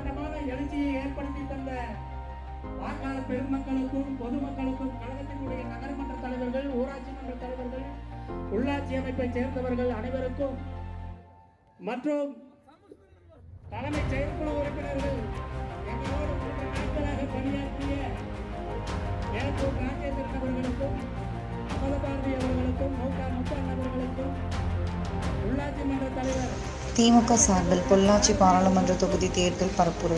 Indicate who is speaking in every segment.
Speaker 1: பிரம்மாண்டமான எழுச்சியை ஏற்படுத்தி தந்த வாக்காளர் பெருமக்களுக்கும் பொதுமக்களுக்கும் கழகத்தினுடைய நகர்மன்ற தலைவர்கள் ஊராட்சி மன்ற தலைவர்கள் உள்ளாட்சி அமைப்பை சேர்ந்தவர்கள் அனைவருக்கும் மற்றும் தலைமை செயற்குழு உறுப்பினர்கள் எங்களோடு மூன்று நாட்களாக பணியாற்றிய ஏர்போர்ட் ராஜேந்திரன் அவர்களுக்கும் அமலபாரதி அவர்களுக்கும் மௌகா முத்தன் அவர்களுக்கும் உள்ளாட்சி மன்ற தலைவர்
Speaker 2: திமுக சார்பில் பொள்ளாச்சி பாராளுமன்ற தொகுதி தேர்தல் பரப்புரை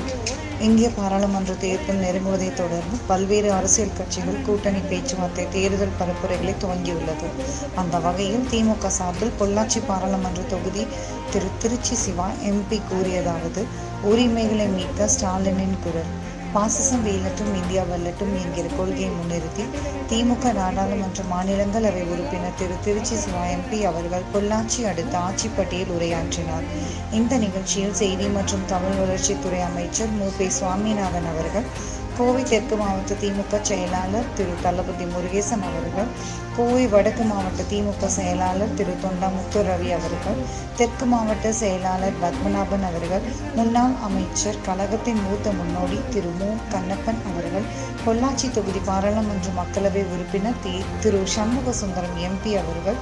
Speaker 2: இந்திய பாராளுமன்ற தேர்தல் நெருங்குவதைத் தொடர்ந்து பல்வேறு அரசியல் கட்சிகள் கூட்டணி பேச்சுவார்த்தை தேர்தல் பரப்புரைகளை துவங்கியுள்ளது. அந்த வகையில் திமுக சார்பில் பொள்ளாச்சி பாராளுமன்ற தொகுதி திரு திருச்சி சிவா எம்பி கூறியதாவது உரிமைகளை மீட்க ஸ்டாலினின் குரல். பாசிசம் வெல்லட்டும் இந்தியா வல்லட்டும் என்கிற கொள்கையை முன்னிறுத்தி திமுக நாடாளுமன்ற மாநிலங்களவை உறுப்பினர் திரு. திருச்சி சிவா எம்பி அவர்கள் பொள்ளாச்சி அடுத்த ஆச்சிப்பட்டியில் உரையாற்றினார். இந்த நிகழ்ச்சியில் செய்தி மற்றும் தமிழ் வளர்ச்சித்துறை அமைச்சர் மு. பி. சுவாமிநாதன் அவர்கள் கோவை தெற்கு மாவட்ட திமுக செயலாளர் திரு தளபதி முருகேசன் அவர்கள் கோவை வடக்கு மாவட்ட திமுக செயலாளர் திரு தொண்டாமுத்து ரவி அவர்கள் தெற்கு மாவட்ட செயலாளர் பத்மநாபன் அவர்கள் முன்னாள் அமைச்சர் கழகத்தின் மூத்த முன்னோடி திரு மு. கண்ணப்பன் அவர்கள் பொள்ளாச்சி தொகுதி பாராளுமன்ற மக்களவை உறுப்பினர் தி. திரு. சண்முக சுந்தரம் எம்பி அவர்கள்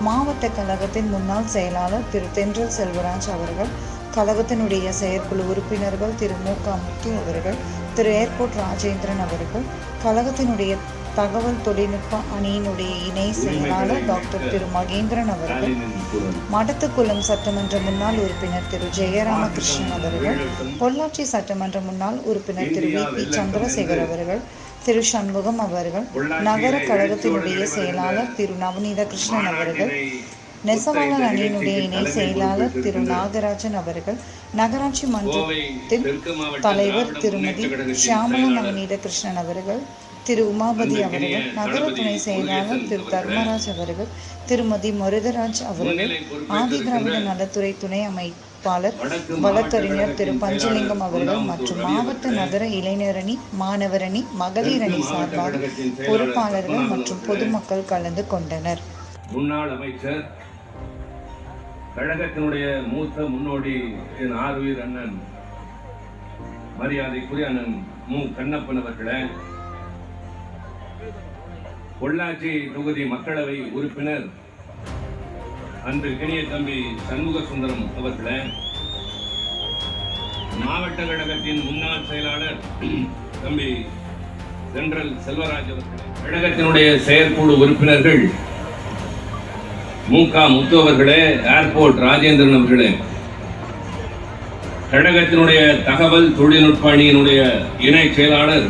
Speaker 2: மாவட்ட கழகத்தின் முன்னாள் செயலாளர் திரு. தென்றல் செல்வராஜ் அவர்கள் கழகத்தினுடைய செயற்குழு உறுப்பினர்கள் திரு. மு. க. முத்து அவர்கள் திரு ஏர்போர்ட் ராஜேந்திரன் அவர்கள் கழகத்தினுடைய தகவல் தொழில்நுட்ப அணியினுடைய இணை செயலாளர் டாக்டர் திரு மகேந்திரன் அவர்கள் மடத்துக்குளம் சட்டமன்ற முன்னாள் உறுப்பினர் திரு ஜெயராமகிருஷ்ணன் அவர்கள் பொள்ளாச்சி சட்டமன்ற முன்னாள் உறுப்பினர் திரு வி பி சந்திரசேகர் அவர்கள் திரு சண்முகம் அவர்கள் நகர கழகத்தினுடைய செயலாளர் திரு நவநீத கிருஷ்ணன் அவர்கள் நெசவாளர் அணியினுடைய இணை செயலாளர் திரு நாகராஜன் அவர்கள் நகராட்சி மன்றத்தின் தலைவர் திருமதி ஷியாமலா நவநீத கிருஷ்ணன் அவர்கள் திரு உமாபதி அவர்கள் நகர துணை செயலாளர் திரு தர்மராஜ் அவர்கள் திருமதி முருகராஜ் அவர்கள் ஆதி திராவிட நலத்துறை துணை அமைப்பாளர் வழக்கறிஞர் திரு பஞ்சலிங்கம் அவர்கள் மற்றும் மாவட்ட நகர இளைஞரணி மாணவரணி மகளிர் அணி சார்பாக பொறுப்பாளர்கள் மற்றும் பொதுமக்கள் கலந்து கொண்டனர்.
Speaker 3: முன்னாள் அமைச்சர் கழகத்தினுடைய மூத்த முன்னோடி என் ஆர்வீர் அண்ணன் மரியாதைக்குரிய அண்ணன் மு. கண்ணப்பன் அவர்களே பொள்ளாச்சி தொகுதி மக்களவை உறுப்பினர் அன்று கிணிய தம்பி சண்முக சுந்தரம் அவர்களே மாவட்ட கழகத்தின் முன்னாள் செயலாளர் தம்பி சென்ட்ரல் செல்வராஜ் அவர்களே கழகத்தினுடைய செயற்குழு உறுப்பினர்கள் மூகா முத்து அவர்களே ஏர்போர்ட் ராஜேந்திரன் அவர்களே. கழகத்தினுடைய தகவல் தொழில்நுட்ப அணியினுடைய இணை செயலாளர்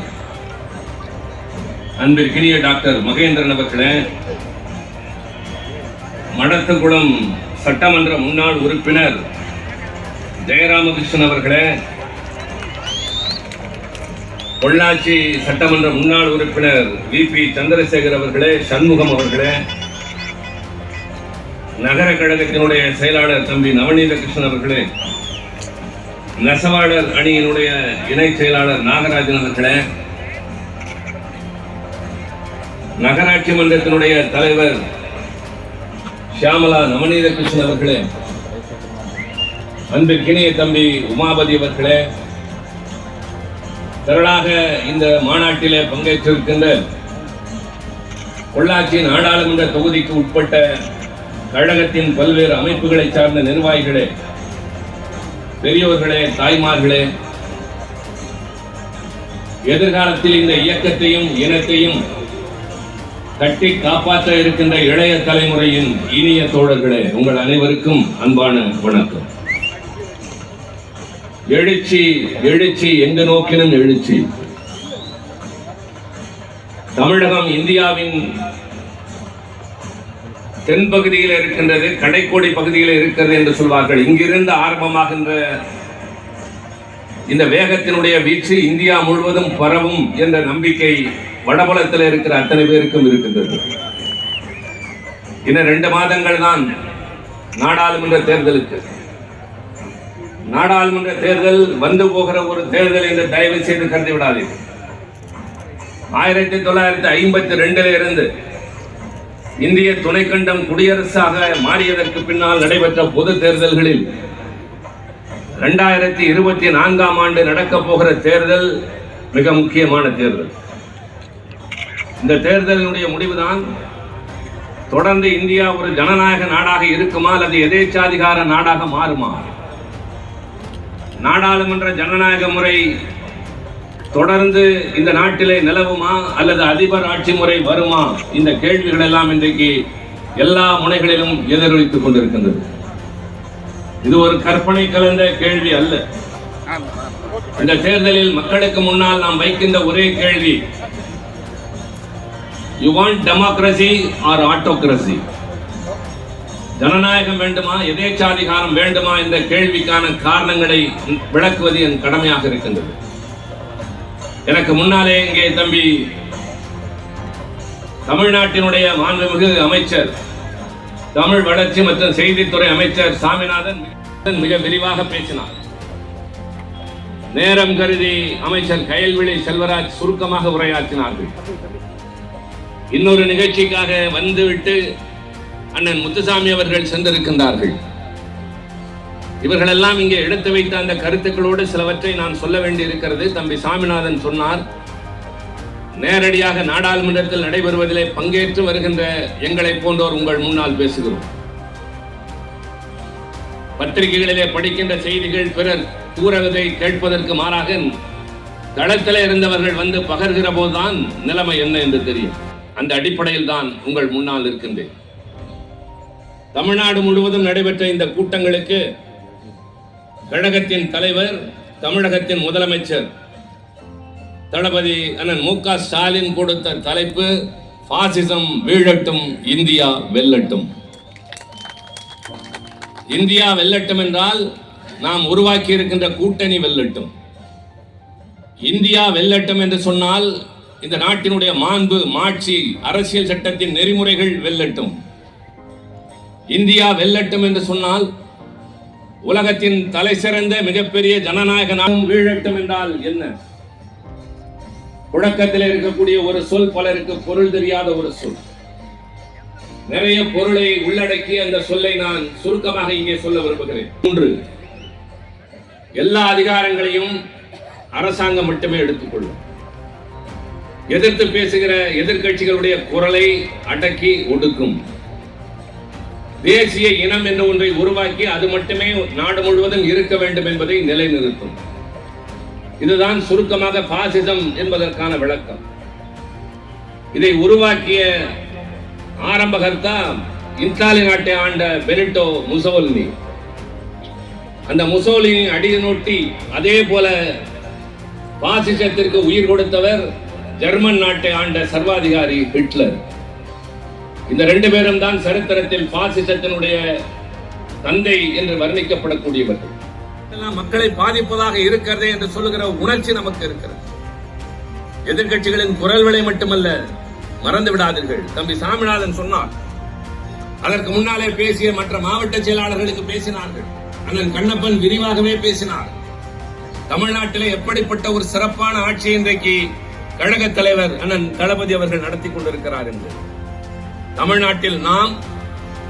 Speaker 3: அன்பிற்கினிய டாக்டர் மகேந்திரன் அவர்களே மடத்துக்குளம் சட்டமன்ற முன்னாள் உறுப்பினர் ஜெயராமகிருஷ்ணன் அவர்களே பொள்ளாச்சி சட்டமன்ற முன்னாள் உறுப்பினர் வி பி சந்திரசேகர் அவர்களே சண்முகம் அவர்களே நகர கழகத்தினுடைய செயலாளர் தம்பி நவநீத கிருஷ்ணன் அவர்களே நெசவாளர் அணியினுடைய இணை செயலாளர் நாகராஜன் அவர்களே நகராட்சி மன்றத்தினுடைய தலைவர் ஷியாமலா நவநீத கிருஷ்ணன் அவர்களே அன்பிற்கினிய தம்பி உமாபதி அவர்களே திரளாக இந்த மாநாட்டிலே பங்கேற்றிருக்கின்ற பொள்ளாச்சி நாடாளுமன்ற தொகுதிக்கு உட்பட்ட கழகத்தின் பல்வேறு அமைப்புகளை சார்ந்த நிர்வாகிகளே பெரியோர்களே தாய்மார்களே எதிர்காலத்தில் இந்த இயக்கத்தையும் இனத்தையும் கட்டி காப்பாற்ற இருக்கின்ற இளைய தலைமுறையின் இனிய தோழர்களே உங்கள் அனைவருக்கும் அன்பான வணக்கம். எழுச்சி எழுச்சி எங்கு நோக்கினும் எழுச்சி. தமிழகம் இந்தியாவின் தென்பகுதியில் இருக்கின்றது கடைக்கோடி பகுதியில் இருக்கிறது என்று சொல்வார்கள். இங்கிருந்து ஆரம்பமாகின்ற இந்த வேகத்தினுடைய வீச்சு இந்தியா முழுவதும் பரவும் என்ற நம்பிக்கை வடபலத்தில் இருக்கிற அத்தனை பேருக்கும் இருக்கின்றது. இன்னும் ரெண்டு மாதங்கள் தான் நாடாளுமன்ற தேர்தலுக்கு. நாடாளுமன்ற தேர்தல் வந்து போகிற ஒரு தேர்தல் என்று தயவு செய்து கருதி விடாதீர்கள். ஆயிரத்தி தொள்ளாயிரத்தி ஐம்பத்தி ரெண்டுல இருந்து இந்திய துணைக்கண்டம் குடியரசாக மாறியதற்கு பின்னால் நடைபெற்ற பொது தேர்தல்களில் ரெண்டாயிரத்தி இருபத்தி நான்காம் ஆண்டு நடக்கப் போகிற தேர்தல் மிக முக்கியமான தேர்தல். இந்த தேர்தலினுடைய முடிவுதான் தொடர்ந்து இந்தியா ஒரு ஜனநாயக நாடாக இருக்குமா அல்லது எதேச்சாதிகார நாடாக மாறுமா? நாடாளுமன்ற ஜனநாயக முறை தொடர்ந்து இந்த நாட்டிலே நிலவுமா அல்லது அதிபர் ஆட்சி முறை வருமா? இந்த கேள்விகள் எல்லாம் இன்றைக்கு எல்லா முனைகளிலும் எதிரொலித்துக் கொண்டிருக்கின்றது. இது ஒரு கற்பனை கலந்த கேள்வி அல்ல. இந்த தேர்தலில் மக்களுக்கு முன்னால் நாம் வைக்கின்ற ஒரே கேள்வி you want democracy or autocracy ஜனநாயகம் வேண்டுமா எதேச்சாதிகாரம் வேண்டுமா? என்ற கேள்விக்கான காரணங்களை விளக்குவது என் கடமையாக இருக்கின்றது. எனக்கு முன்னாலே இங்கே தம்பி தமிழ்நாட்டினுடைய மாண்புமிகு அமைச்சர் தமிழ் வளர்ச்சி மற்றும் செய்தித்துறை அமைச்சர் சாமிநாதன் மிக விரிவாக பேசினார். நேரம் கருதி அமைச்சர் கயல்விழி செல்வராஜ் சுருக்கமாக உரையாற்றினார்கள். இன்னொரு நிகழ்ச்சிக்காக வந்துவிட்டு அண்ணன் முத்துசாமி அவர்கள் சென்றிருக்கின்றார்கள். இவர்களெல்லாம் இங்கே எடுத்து வைத்த அந்த கருத்துக்களோடு சிலவற்றை நான் சொல்ல வேண்டி இருக்கிறது தம்பி சாமிநாதன் சொன்னார் நேரடியாக நாடாளுமன்றத்தில் நடைபெறுவதிலே பங்கேற்று வருகின்ற எங்களை போன்றோர் உங்கள் முன்னால் பேசுகிறோம். பத்திரிகைகளிலே படிக்கின்ற செய்திகள் பிறர் கூறுவதை கேட்பதற்கு மாறாக தளத்திலே இருந்தவர்கள் வந்து பகர்கிற போதுதான் நிலைமை என்ன என்று தெரியும். அந்த அடிப்படையில் தான் உங்கள் முன்னால் இருக்கின்றேன் தமிழ்நாடு முழுவதும் நடைபெற்ற இந்த கூட்டங்களுக்கு கழகத்தின் தலைவர் தமிழகத்தின் முதலமைச்சர். தளபதி அண்ணன் மு க ஸ்டாலின் கொடுத்த தலைப்பு பாசிசம் வீழட்டும் இந்தியா வெல்லட்டும். இந்தியா வெல்லட்டும் என்றால் நாம் உருவாக்கி இருக்கின்ற கூட்டணி வெல்லட்டும். இந்தியா வெல்லட்டும் என்று சொன்னால் இந்த நாட்டினுடைய மாண்பு மாட்சி அரசியல் சட்டத்தின் நெறிமுறைகள் வெல்லட்டும். இந்தியா வெல்லட்டும் என்று சொன்னால் உலகத்தின் தலை சிறந்த மிகப்பெரிய ஜனநாயக நாடும் வீழட்டும் என்றால் என்ன? புழக்கத்தில் இருக்கக்கூடிய ஒரு சொல் பலருக்கு பொருள் தெரியாத ஒரு சொல். நிறைய பொருளை உள்ளடக்கி அந்த சொல்லை நான் சுருக்கமாக இங்கே சொல்ல விரும்புகிறேன். மூன்று எல்லா அதிகாரங்களையும் அரசாங்கம் மட்டுமே எடுத்துக்கொள்ளும். எதிர்த்து பேசுகிற எதிர்க்கட்சிகளுடைய குரலை அடக்கி ஒடுக்கும். தேசிய இனம் என்ற ஒன்றை உருவாக்கி அது மட்டுமே நாடு முழுவதும் இருக்க வேண்டும் என்பதை நிலைநிறுத்தும். இதுதான் சுருக்கமாக பாசிசம் என்பதற்கான விளக்கம். இதை உருவாக்கிய ஆரம்பகர்த்தா இத்தாலி நாட்டை ஆண்ட பெனிட்டோ முசோலினி. அந்த முசோலினி அடியை நோட்டி அதே போல பாசிசத்திற்கு உயிர் கொடுத்தவர் ஜெர்மன் நாட்டை ஆண்ட சர்வாதிகாரி ஹிட்லர். இந்த ரெண்டு பேரும் தான் சரித்திரத்தில் பாசிசத்தினுடைய தந்தை என்று வர்ணிக்கப்படக்கூடியவர்கள். மக்களை பாதிப்பதாக இருக்கிறதே என்று சொல்லுகிற உணர்ச்சி நமக்கு இருக்கிறது. எதிர்க்கட்சிகளின் குரல்களை மட்டுமல்ல மறந்து விடாதீர்கள். தம்பி சாமிநாதன் சொன்னார் அதற்கு முன்னாலே பேசிய மற்ற மாவட்ட செயலாளர்களுக்கு பேசினார்கள். அண்ணன் கண்ணப்பன் விரிவாகவே பேசினார். தமிழ்நாட்டிலே எப்படிப்பட்ட ஒரு சிறப்பான ஆட்சி இன்றைக்கு கழக தலைவர் அண்ணன் தளபதி அவர்கள் நடத்தி கொண்டிருக்கிறார் என்று. தமிழ்நாட்டில் நாம்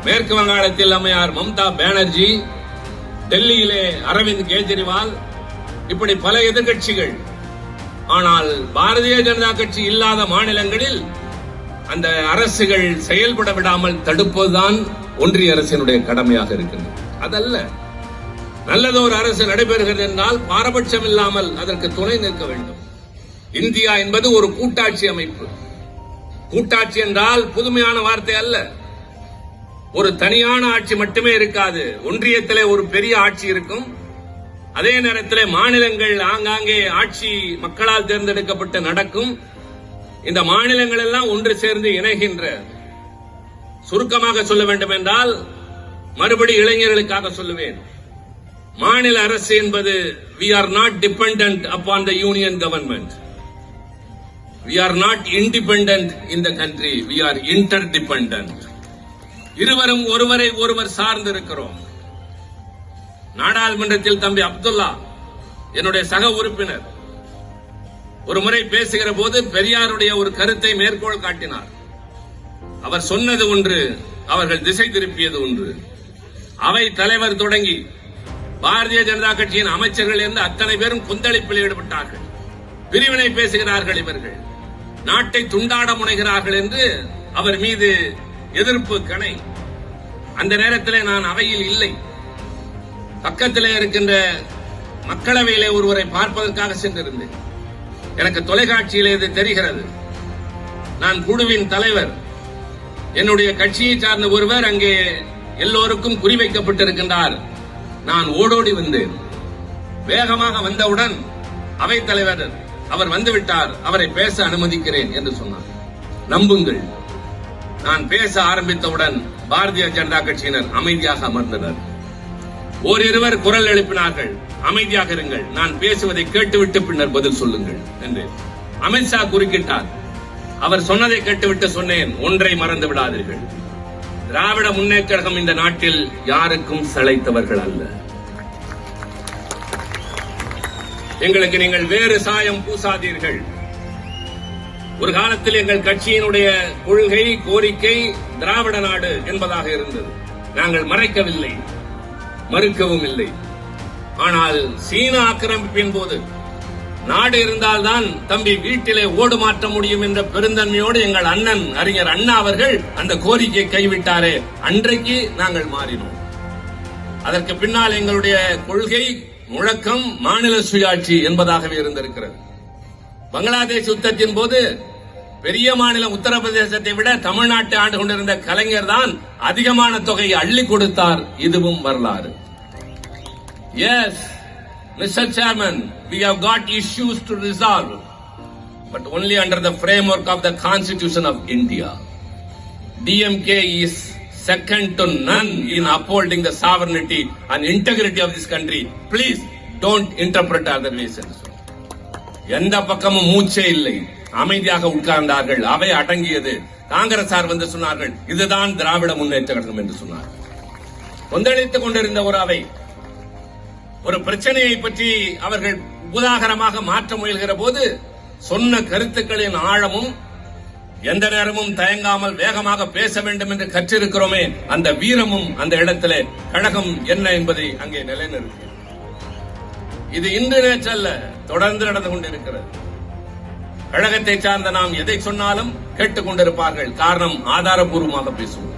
Speaker 3: மேற்கு வங்காளத்தில் அம்மையார் மம்தா பானர்ஜி டெல்லியிலே அரவிந்த் கெஜ்ரிவால் இப்படி பல எதிர்க்கட்சிகள். ஆனால் பாரதிய ஜனதா கட்சி இல்லாத மாநிலங்களில் அந்த அரசுகள் செயல்பட விடாமல் தடுப்பதுதான் ஒன்றிய அரசினுடைய கடமையாக இருக்கின்றது அதல்ல நல்லதொரு அரசு நடைபெறுகிறது என்றால் பாரபட்சம் இல்லாமல் அதற்கு துணை நிற்க வேண்டும். இந்தியா என்பது ஒரு கூட்டாட்சி அமைப்பு. கூட்டாட்சி என்றால் புதுமையான வார்த்தை அல்ல. ஒரு தனியான ஆட்சி மட்டுமே இருக்காது. ஒன்றியத்திலே ஒரு பெரிய ஆட்சி இருக்கும். அதே நேரத்தில் மாநிலங்கள் ஆங்காங்கே ஆட்சி மக்களால் தேர்ந்தெடுக்கப்பட்டு நடக்கும். இந்த மாநிலங்கள் எல்லாம் ஒன்று சேர்ந்து இணைகின்ற. சுருக்கமாக சொல்ல வேண்டும் என்றால் மறுபடி இளைஞர்களுக்காக சொல்லுவேன். மாநில அரசு என்பது we are not dependent upon the union government we are not independent in the country we are interdependent இருவரும் ஒருவரை ஒருவர் சார்ந்து இருக்கிறோம் நாடாளுமன்றத்தில் தம்பி அப்துல்லா என்னுடைய சக உறுப்பினர் ஒரு முறை பேசுகிற போது பெரியாருடைய ஒரு கருத்தை மேற்கோள் காட்டினார். அவர் சொன்னது ஒன்று அவர்கள் திசை திருப்பியது ஒன்று. அவை தலைவர் தொடங்கி பாரதிய ஜனதா கட்சியின் அமைச்சர்கள் இருந்து அத்தனை பேரும் கொந்தளிப்பில் ஈடுபட்டார்கள். பிரிவினை பேசுகிறார்கள் இவர்கள். நாட்டை துண்டாட முனைகிறார்கள் என்று அவர் மீது எதிர்ப்பு கணை அந்த நேரத்தில் நான் அவையில் இல்லை. பக்கத்திலே இருக்கின்ற மக்களவையிலே ஒருவரை பார்ப்பதற்காக சென்றிருந்தேன். எனக்கு தொலைக்காட்சியிலே இது தெரிகிறது. நான் குழுவின் தலைவர். என்னுடைய கட்சியை சார்ந்த ஒருவர் அங்கே எல்லோருக்கும் குறிவைக்கப்பட்டிருக்கின்றார் நான் ஓடோடி வந்தேன். வேகமாக வந்தவுடன் அவைத் தலைவர் அவர் வந்துவிட்டார் அவரை பேச அனுமதிக்கிறேன் என்று சொன்னார். நம்புங்கள் நான் பேச ஆரம்பித்தவுடன் பாரதிய ஜனதா கட்சியினர் அமைதியாக அமர்ந்தனர். ஓரிருவர் குரல் எழுப்பினார்கள் அமைதியாக இருங்கள் நான் பேசுவதை கேட்டுவிட்டு பின்னர் பதில் சொல்லுங்கள் என்று அமித்ஷா குறுக்கிட்டார் அவர் சொன்னதை கேட்டுவிட்டு சொன்னேன் ஒன்றை மறந்து விடாதீர்கள். திராவிட முன்னேற்ற கழகம் இந்த நாட்டில் யாருக்கும் சளைத்தவர்கள் அல்ல. எங்களுக்கு நீங்கள் வேறு சாயம் பூசாதீர்கள். ஒரு காலத்தில் எங்கள் கட்சியினுடைய கொள்கை கோரிக்கை திராவிட நாடு என்பதாக இருந்தது. நாங்கள் மறைக்கவில்லை மறுக்கவும் இல்லை. ஆனால் சீன ஆக்கிரமிப்பின் போது நாடு இருந்தால்தான் தம்பி வீட்டிலே ஓடு மாற்ற முடியும் என்ற பெருந்தன்மையோடு எங்கள் அண்ணன் அறிஞர் அண்ணா அவர்கள் அந்த கோரிக்கையை கைவிட்டாரே. அன்றைக்கு நாங்கள் மாறினோம். அதற்கு பின்னால் எங்களுடைய கொள்கை முழக்கம் மாநில சுயாட்சி என்பதாகவே இருந்திருக்கிறது. பங்களாதேஷ் யுத்தத்தின் போது பெரிய மாநிலம் உத்தரப்பிரதேசத்தை விட தமிழ்நாட்டை ஆண்டு கொண்டிருந்த கலைஞர் தான் அதிகமான தொகையை அள்ளி கொடுத்தார். இதுவும் வரலாறு. Yes mister chairman we have got issues to resolve but only under the framework of the constitution of India DMK is second to none in upholding the sovereignty and integrity of this country. Please don't interpret our ways எந்த பக்கமும் மூச்சே இல்லை. அமைதியாக உட்கார்ந்தார்கள். அவை அடங்கியது. காங்கிரசார் வந்து சொன்னார்கள் இதுதான் திராவிட முன்னேற்ற கழகம் என்று சொன்னார் கொந்தளித்துக் கொண்டிருந்த ஒரு அவை ஒரு பிரச்சனையை பற்றி அவர்கள் உதாகரமாக மாற்ற முயல்கிற போது சொன்ன கருத்துக்களின் ஆழமும் எந்த நேரமும் தயங்காமல் வேகமாக பேச வேண்டும் என்று கற்றிருக்கிறோமே அந்த வீரமும் அந்த இடத்திலே கழகம் என்ன என்பதை அங்கே நிலைநிறுத்தி இது இன்று நேற்றல்ல தொடர்ந்து நடந்து கொண்டிருக்கிறது. கழகத்தை சார்ந்த நாம் எதை சொன்னாலும் கேட்டுக் கொண்டிருப்பார்கள். காரணம் ஆதாரபூர்வமாக பேசுவோம்.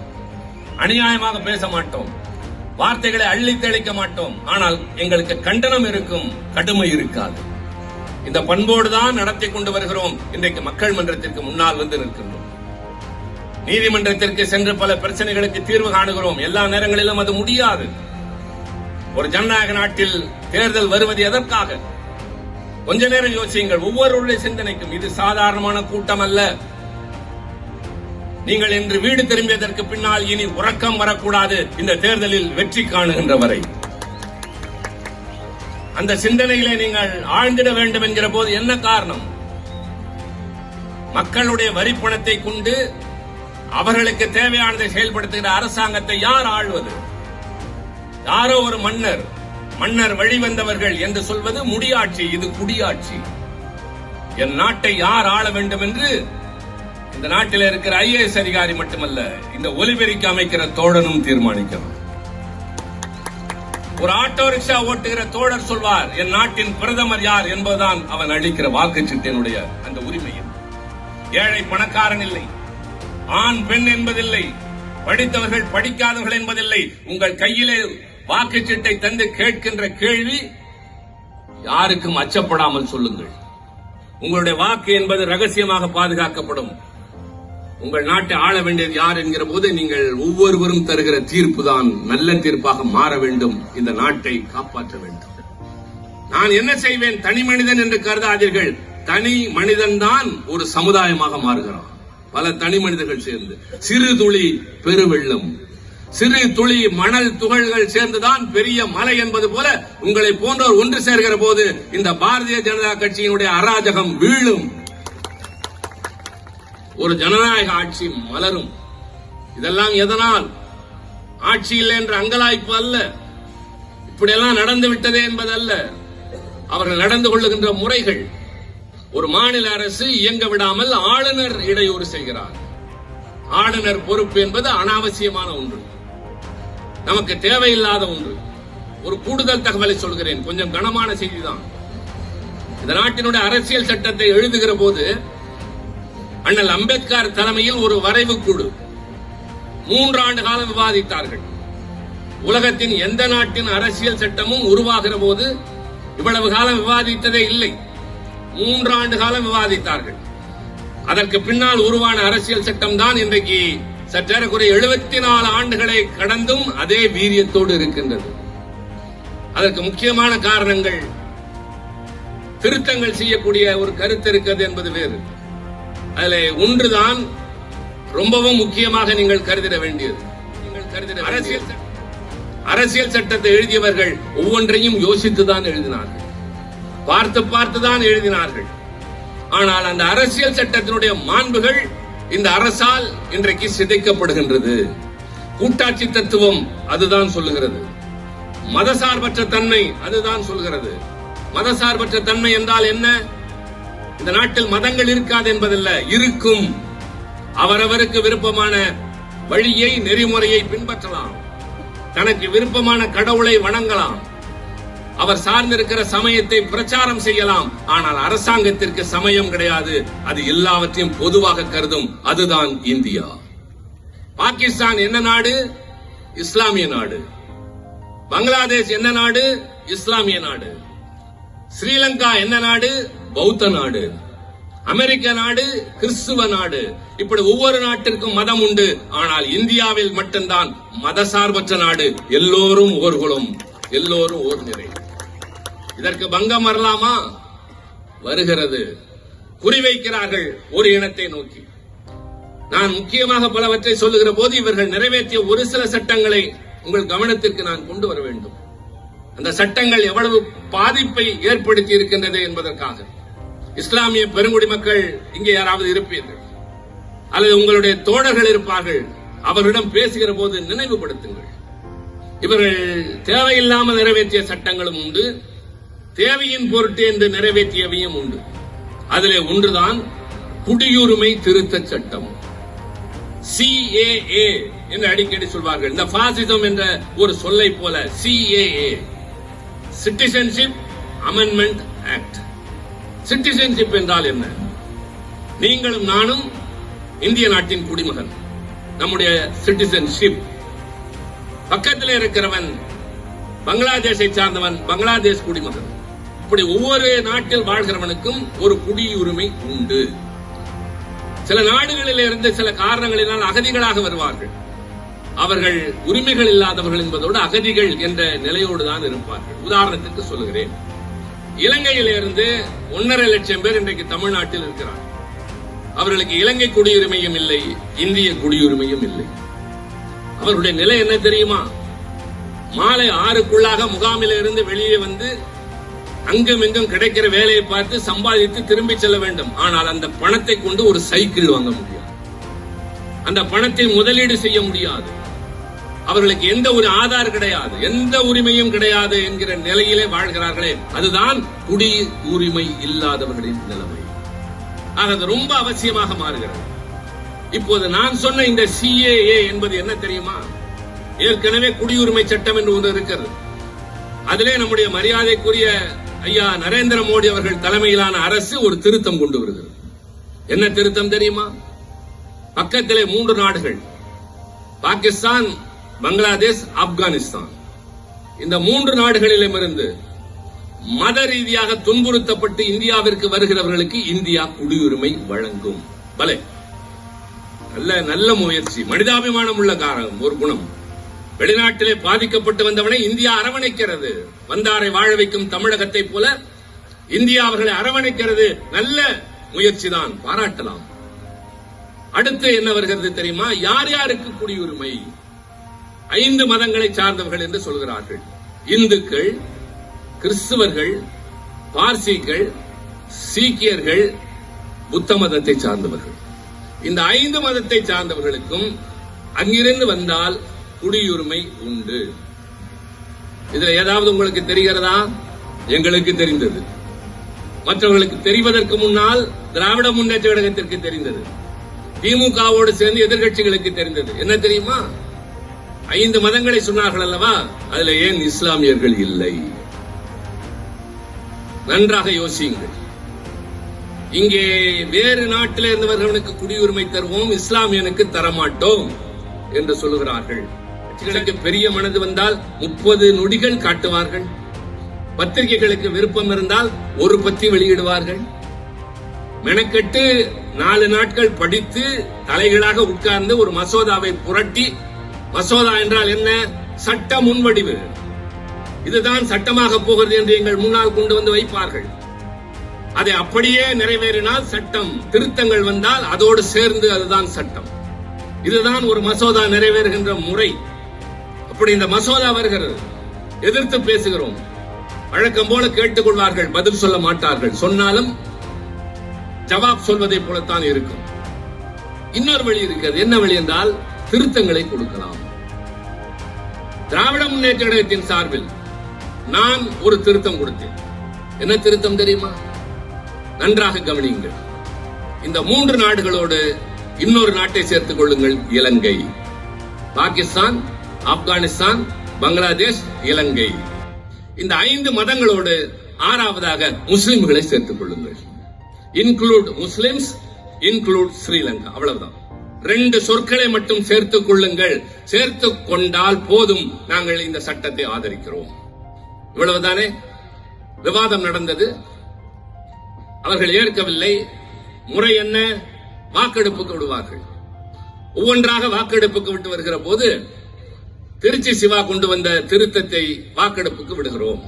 Speaker 3: அநியாயமாக பேச மாட்டோம். வார்த்தைகளை அள்ளி தெளிக்க மாட்டோம். ஆனால் எங்களுக்கு கண்டனம் இருக்கும் கடுமை இருக்காது. இந்த பண்போடு தான் நடத்தி கொண்டு வருகிறோம். இன்றைக்கு மக்கள் மன்றத்திற்கு முன்னால் வந்து நிற்கின்றோம். நீதிமன்றத்திற்கு சென்று பல பிரச்சனைகளுக்கு தீர்வு காணுகிறோம். எல்லா நேரங்களிலும் அது முடியாது. ஒரு ஜனநாயக நாட்டில் தேர்தல் வருவது எதற்காக? கொஞ்ச நேரம் யோசியுங்கள். ஒவ்வொருடைய சிந்தனைக்கும் இது சாதாரணமான கூட்டம் அல்ல நீங்கள் இன்று வீடு திரும்பியதற்கு பின்னால் இனி உறக்கம் வரக்கூடாது. இந்த தேர்தலில் வெற்றி காணுகின்ற வரை அந்த சிந்தனையிலே நீங்கள் ஆழ்ந்திட வேண்டும் என்கிற போது என்ன காரணம்? மக்களுடைய வரிப்பணத்தை கொண்டு அவர்களுக்கு தேவையானதை செயல்படுத்துகிற அரசாங்கத்தை யார் ஆள்வது? யாரோ ஒரு மன்னர் மன்னர் வழிவந்தவர்கள் என்று சொல்வது முடியாட்சி இது குடியாட்சி. என் நாட்டை யார் ஆள வேண்டும் என்று இந்த நாட்டில் இருக்கிற ஐஏஎஸ் அதிகாரி மட்டுமல்ல இந்த ஒலிபெருக்கி அமைக்கிற தோழனும் தீர்மானிக்கிறார் ஒரு ஆட்டோ ரிக்ஷா ஓட்டுகிற தோழர் சொல்வார் என் நாட்டின் பிரதமர் யார் என்பதுதான் அவன் அளிக்கிற வாக்குச்சீட்டினுடைய அந்த உரிமையில் ஏழை பணக்காரன் இல்லை ஆண் பெண் என்பதில்லை படித்தவர்கள் படிக்காதவர்கள் என்பதில்லை உங்கள் கையிலே வாக்குச்சீட்டை தந்து கேட்கின்ற கேள்வி யாருக்கும் அச்சப்படாமல் சொல்லுங்கள். உங்களுடைய வாக்கு என்பது ரகசியமாக பாதுகாக்கப்படும். உங்கள் நாட்டை ஆள வேண்டியது யார் என்கிற போது நீங்கள் ஒவ்வொருவரும் தருகிற தீர்ப்பு தான் நல்ல தீர்ப்பாக மாற வேண்டும். இந்த நாட்டை காப்பாற்ற வேண்டும். நான் என்ன செய்வேன்? தனி மனிதன் என்று கருதாதீர்கள். தனி மனிதன் தான் ஒரு சமுதாயமாக மாறுகிறான். பல தனி மனிதர்கள் சேர்ந்து. சிறு துளி பெருவெள்ளம். சிறு துளி மணல் துகள்கள் சேர்ந்துதான் பெரிய மலை என்பது போல உங்களை போன்றோர் ஒன்று சேர்கிற போது இந்த பாரதிய ஜனதா கட்சியினுடைய அராஜகம் வீழும். ஒரு ஜனநாயக ஆட்சி மலரும். இதெல்லாம் எதனால்? ஆட்சி இல்லை என்ற அங்கலாய்ப்பு அல்ல. இப்படியெல்லாம் நடந்து விட்டதே என்பதல்ல. அவர்கள் நடந்து கொள்ளுகின்ற முறைகள். ஒரு மாநில அரசு இயங்க விடாமல் ஆளுநர் இடையூறு செய்கிறார். ஆளுநர் பொறுப்பு என்பது அனாவசியமான ஒன்று. நமக்கு தேவையில்லாத ஒன்று. ஒரு கூடுதல் தகவலை சொல்கிறேன். கொஞ்சம் கனமான செய்திதான். இந்த நாட்டினுடைய அரசியல் சட்டத்தை எழுதுகிற போது அண்ணல் அம்பேத்கர் தலைமையில் ஒரு வரைவு குழு மூன்றாண்டு காலம் விவாதித்தார்கள். உலகத்தின் எந்த நாட்டின் அரசியல் சட்டமும் உருவாகிற போது இவ்வளவு காலம் விவாதித்ததே இல்லை. மூன்றாண்டு காலம் விவாதித்தார்கள். அதற்கு பின்னால் உருவான அரசியல் சட்டம் தான் இன்றைக்கு சற்றேறக்குறைய எழுபத்தி நாலு ஆண்டுகளை கடந்தும் அதே வீரியத்தோடு இருக்கின்றது. அதற்கு முக்கியமான காரணங்கள் திருத்தங்கள் செய்யக்கூடிய ஒரு கருத்து இருக்கிறது என்பது வேறு. அதுல ஒன்றுதான் ரொம்பவும் முக்கியமாக நீங்கள் கருதிட வேண்டியது. நீங்கள் கருதிட அரசியல் அரசியல் சட்டத்தை எழுதியவர்கள் ஒவ்வொன்றையும் யோசித்துதான் எழுதினார்கள். பார்த்து பார்த்துதான் எழுதினார்கள். ஆனால் அந்த அரசியல் சட்டத்தினுடைய மாண்புகள் இந்த அரசால் இன்றைக்கு சிதைக்கப்படுகின்றது. கூட்டாட்சி தத்துவம் அதுதான் சொல்லுகிறது. மதசார்பற்ற தன்மை அதுதான் சொல்கிறது மதசார்பற்ற தன்மை என்றால் என்ன? இந்த நாட்டில் மதங்கள் இருக்காது என்பதல்ல இருக்கும். அவரவருக்கு விருப்பமான வழியை நெறிமுறையை பின்பற்றலாம். தனக்கு விருப்பமான கடவுளை வணங்கலாம். அவர் சார்ந்திருக்கிற சமயத்தை பிரச்சாரம் செய்யலாம். ஆனால் அரசாங்கத்திற்கு சமயம் கிடையாது. அது எல்லாவற்றையும் பொதுவாக கருதும் அதுதான் இந்தியா. பாகிஸ்தான் என்ன நாடு? இஸ்லாமிய நாடு. பங்களாதேஷ் என்ன நாடு? இஸ்லாமிய நாடு. ஸ்ரீலங்கா என்ன நாடு? பௌத்த நாடு. அமெரிக்க நாடு கிறிஸ்துவ நாடு. இப்படி ஒவ்வொரு நாட்டிற்கும் மதம் உண்டு. ஆனால் இந்தியாவில் மட்டும்தான் மதசார்பற்ற நாடு. எல்லோரும் ஓர்களும் எல்லோரும் ஓர் நிறை. இதற்கு பங்கம் வரலாமா? வருகிறது. குறிவைக்கிறார்கள் ஒரு இனத்தை நோக்கி. நான் முக்கியமாக பலவற்றை சொல்லுகிற போது இவர்கள் நிறைவேற்றிய ஒரு சில சட்டங்களை உங்கள் கவனத்திற்கு நான் கொண்டு வர வேண்டும். அந்த சட்டங்கள் எவ்வளவு பாதிப்பை ஏற்படுத்தி இருக்கின்றது என்பதற்காக. இஸ்லாமிய பெருங்குடி மக்கள் இங்கே யாராவது இருப்பீர்கள். அல்லது உங்களுடைய தோழர்கள் இருப்பார்கள். அவர்களிடம் பேசுகிற போது நினைவுபடுத்துங்கள். இவர்கள் தேவையில்லாமல் நிறைவேற்றிய சட்டங்களும் உண்டு. தேவையின் பொருட்டு என்று நிறைவேற்றியவையும் உண்டு. அதிலே ஒன்றுதான் குடியுரிமை திருத்த சட்டம். சிஏஏ என்று அடிக்கடி சொல்வார்கள். இந்த பாசிசம் என்ற ஒரு சொல்லை போல CAA citizenship amendment act. Citizenship என்றால் என்ன? நீங்களும் நானும் இந்திய நாட்டின் குடிமகன். நம்முடைய சிட்டிசன்ஷிப். பக்கத்தில் இருக்கிறவன் பங்களாதேஷை சார்ந்தவன் பங்களாதேஷ் குடிமகன். இப்படி ஒவ்வொரு நாட்டில் வாழ்கிறவனுக்கும் ஒரு குடியுரிமை உண்டு. சில நாடுகளில் இருந்து சில காரணங்களினால் அகதிகளாக வருவார்கள். அவர்கள் உரிமைகள் இல்லாதவர்கள் என்பதோடு அகதிகள் என்ற நிலையோடு தான் இருப்பார்கள். உதாரணத்துக்கு சொல்லுகிறேன். இலங்கையிலிருந்து ஒன்றரை லட்சம் பேர் இன்றைக்கு தமிழ்நாட்டில் இருக்கிறார் அவர்களுக்கு இலங்கை குடியுரிமையும் இல்லை இந்திய குடியுரிமையும் இல்லை. அவருடைய நிலை என்ன தெரியுமா? மாலை ஆறுக்குள்ளாக முகாமில இருந்து வெளியே வந்து அங்கும் இங்கும் கிடைக்கிற வேலையை பார்த்து சம்பாதித்து திரும்பி செல்ல வேண்டும். ஆனால் அந்த பணத்தை கொண்டு ஒரு சைக்கிள் வாங்க முடியாது. அந்த பணத்தை முதலீடு செய்ய முடியாது. அவர்களுக்கு எந்த ஒரு ஆதார் கிடையாது எந்த உரிமையும் கிடையாது என்கிற நிலையிலே வாழ்கிறார்களே. அதுதான் குடி உரிமை இல்லாதவர்களின் நிலைமை. ஆக அது ரொம்ப அவசியமாக மாறுகிறது. இப்போது நான் சொன்ன இந்த சிஏஏ என்பது என்ன தெரியுமா? ஏற்கனவே குடியுரிமை சட்டம் என்று ஒன்று இருக்கிறது. அதிலே நம்முடைய மரியாதைக்குரிய ஐயா நரேந்திர மோடி அவர்கள் தலைமையிலான அரசு ஒரு திருத்தம் கொண்டு வருகிறது. என்ன திருத்தம் தெரியுமா? பக்கத்திலே மூன்று நாடுகள். பாகிஸ்தான் பங்களாதேஷ் ஆப்கானிஸ்தான். இந்த மூன்று நாடுகளிலுமிருந்து மத ரீதியாக துன்புறுத்தப்பட்டு இந்தியாவிற்கு வருகிறவர்களுக்கு இந்தியா குடியுரிமை வழங்கும். பலே. நல்ல நல்ல முயற்சி. மனிதாபிமானம் உள்ள காரணம் ஒரு குணம். வெளிநாட்டிலே பாதிக்கப்பட்டு வந்தவனை இந்தியா அரவணைக்கிறது. வந்தாரை வாழ வைக்கும் தமிழகத்தை போல இந்தியா அவர்களை அரவணைக்கிறது. நல்ல முயற்சி தான் பாராட்டலாம். அடுத்து என்ன வருகிறது தெரியுமா? யார் யாருக்கு குடியுரிமை? ஐந்து மதங்களை சார்ந்தவர்கள் என்று சொல்கிறார்கள். இந்துக்கள் கிறிஸ்துவர்கள் பார்சிகள் சீக்கியர்கள் புத்த மதத்தை சார்ந்தவர்கள். இந்த ஐந்து மதத்தை சார்ந்தவர்களுக்கும் அங்கிருந்து வந்தால் குடியுரிமை உண்டு. இதுல ஏதாவது உங்களுக்கு தெரிகிறதா? எங்களுக்கு தெரிந்தது. மற்றவர்களுக்கு தெரிவதற்கு முன்னால் திராவிட முன்னேற்ற கழகத்திற்கு தெரிந்தது. திமுகவோடு சேர்ந்து எதிர்க்கட்சிகளுக்கு தெரிந்தது. என்ன தெரியுமா? ஐந்து மதங்களை சொன்னார்கள் அல்லவா? அதுல ஏன் இஸ்லாமியர்கள் இல்லை? நன்றாக யோசியுங்கள். இங்கே வேறு நாட்டில் இருந்தவர்களுக்கு குடியுரிமை தருவோம் இஸ்லாமியனுக்கு தரமாட்டோம் என்று சொல்லுகிறார்கள். கட்சிகளுக்கு பெரிய மனது வந்தால் முப்பது நொடிகள் காட்டுவார்கள். பத்திரிகைகளுக்கு விருப்பம் இருந்தால் ஒரு பத்தி வெளியிடுவார்கள். மெனக்கெட்டு நாலு நாட்கள் படித்து தலைகளாக உட்கார்ந்து ஒரு மசோதாவை புரட்டி மசோதா என்றால் என்ன? சட்ட முன்வடிவு. இதுதான் சட்டமாக போகிறது என்று எங்கள் முன்னால் கொண்டு வந்து வைப்பார்கள். அதை அப்படியே நிறைவேறினால் சட்டம் திருத்தங்கள் வந்தால் அதோடு சேர்ந்து அதுதான் சட்டம். இதுதான் ஒரு மசோதா நிறைவேறுகின்ற முறை. அப்படி இந்த மசோதா வருகிறது. எதிர்த்து பேசுகிறோம். வழக்கம் போல கேட்டுக்கொள்வார்கள் பதில் சொல்ல மாட்டார்கள். சொன்னாலும் ஜவாப் சொல்வதை போலத்தான் இருக்கும். இன்னொரு வழி இருக்கிறது. என்ன வழி என்றால் திருத்தங்களை கொடுக்கலாம். திராவிட முன்னேற்ற கழகத்தின் சார்பில் நான் ஒரு திருத்தம் கொடுத்தேன். என்ன திருத்தம் தெரியுமா? நன்றாக கவனியுங்கள். இந்த மூன்று நாடுகளோடு இன்னொரு நாட்டை சேர்த்துக் கொள்ளுங்கள் இலங்கை. பாகிஸ்தான் ஆப்கானிஸ்தான் பங்களாதேஷ் இலங்கை. இந்த ஐந்து மதங்களோடு ஆறாவதாக முஸ்லிம்களை சேர்த்துக் கொள்ளுங்கள். இன்க்ளூட் முஸ்லிம்ஸ் இன்க்ளூட் ஸ்ரீலங்கா அவ்வளவுதான். ரெண்டு சொற்களை மட்டும் சேர்த்துக் கொள்ளுங்கள். சேர்த்துக் கொண்டால் போதும் நாங்கள் இந்த சட்டத்தை ஆதரிக்கிறோம். இவ்வளவுதானே? விவாதம் நடந்தது. அவர்கள் ஏற்கவில்லை. முறை என்ன? வாக்கெடுப்புக்கு விடுவார்கள். ஒவ்வொன்றாக வாக்கெடுப்புக்கு விட்டு வருகிற போது திருச்சி சிவா கொண்டு வந்த திருத்தத்தை வாக்கெடுப்புக்கு விடுகிறோம்.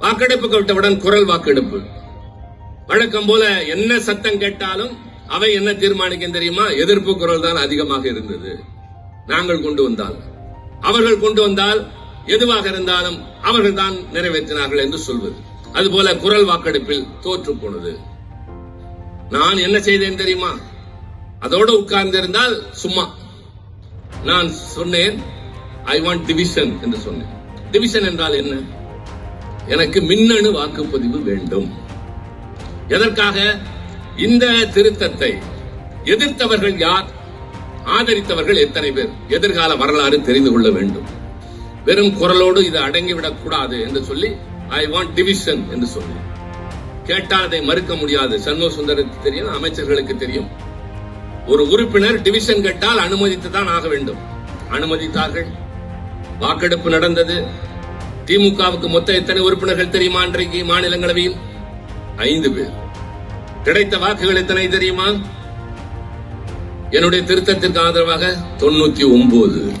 Speaker 3: வாக்கெடுப்புக்கு விட்டவுடன் குரல் வாக்கெடுப்பு. வழக்கம் போல என்ன சத்தம் கேட்டாலும் அவை என்ன தீர்மானிக்கும் தெரியுமா? எதிர்ப்பு குரல் தான் அதிகமாக இருந்தது. நாங்கள் கொண்டு வந்தால். அவர்கள் கொண்டு வந்தால் எதுவாக இருந்தாலும் அவர்கள் தான் நிறைவேற்றினார்கள் என்று சொல்வது. அதுபோல குரல் வாக்கெடுப்பில் தோற்று போனது. நான் என்ன செய்தேன் தெரியுமா? அதோடு உட்கார்ந்திருந்தால் சும்மா. நான் சொன்னேன் ஐ வாண்ட் டிவிஷன் என்று சொன்னேன். டிவிஷன் என்றால் என்ன? எனக்கு மின்னணு வாக்குப்பதிவு வேண்டும். எதற்காக? இந்த திருத்தத்தை எதிர்த்தவர்கள் யார்? ஆதரித்தவர்கள் எத்தனை பேர்? எதிர்கால வரலாறு தெரிந்து கொள்ள வேண்டும். வெறும் குரலோடு இது அடங்கிவிடக் கூடாது என்று சொல்லி ஐ வாண்ட் டிவிஷன் என்று சொல்லி. கேட்டால் அதை மறுக்க முடியாது. சண்முக சுந்தரத்துக்கு தெரியும் அமைச்சர்களுக்கு தெரியும். ஒரு உறுப்பினர் டிவிஷன் கேட்டால் அனுமதித்து தான் ஆக வேண்டும். அனுமதித்தார்கள். வாக்கெடுப்பு நடந்தது. திமுகவுக்கு மொத்த எத்தனை உறுப்பினர்கள் தெரியுமா? இன்றைக்கு மாநிலங்களவையில் ஐந்து பேர். கிடைத்த வாக்குகள் எத்தனை தெரியுமா? என்னுடைய திருத்தத்திற்கு ஆதரவாக தொண்ணூத்தி ஒன்பது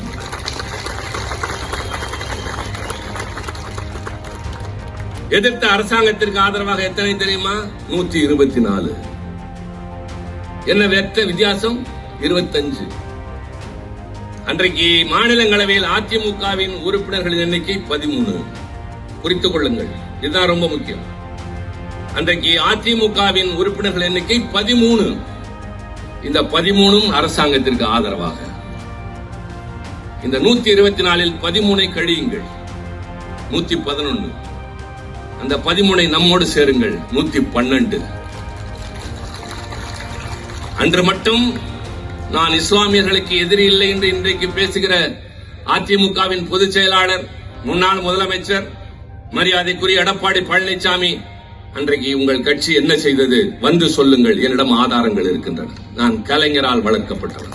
Speaker 3: எதிர்த்த அரசாங்கத்திற்கு ஆதரவாக எத்தனை தெரியுமா? நூத்தி இருபத்தி நாலு என்ன வெற்ற வித்தியாசம்? இருபத்தஞ்சு. அன்றைக்கு மாநிலங்களவையில் அதிமுகவின் உறுப்பினர்களின் எண்ணிக்கை பதிமூணு. குறித்துக் கொள்ளுங்கள். இதுதான் ரொம்ப முக்கியம். அன்றைக்கு அதிமுகவின் உறுப்பினர்கள் எண்ணிக்கை பதிமூணு. இந்த பதிமூணும் அரசாங்கத்திற்கு ஆதரவாக. இந்த நூத்தி இருபத்தி நாலில் பதிமூனை கழியுங்கள். நூத்தி பதினொன்னு அந்த பதிமூனை நம்மோடு சேருங்கள். நூத்தி பன்னெண்டு அன்று மட்டும் நான் இஸ்லாமியர்களுக்கு எதிரி இல்லை என்று இன்றைக்கு பேசுகிற அதிமுகவின் பொதுச் செயலாளர் முன்னாள் முதலமைச்சர் மரியாதைக்குரிய எடப்பாடி பழனிசாமி அன்றைக்கு உங்கள் கட்சி என்ன செய்தது? வந்து சொல்லுங்கள். என்னிடம் ஆதாரங்கள் இருக்கின்றன. நான் கலைஞரால் வளர்க்கப்பட்டவன்.